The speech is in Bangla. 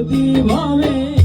যদি ভাবে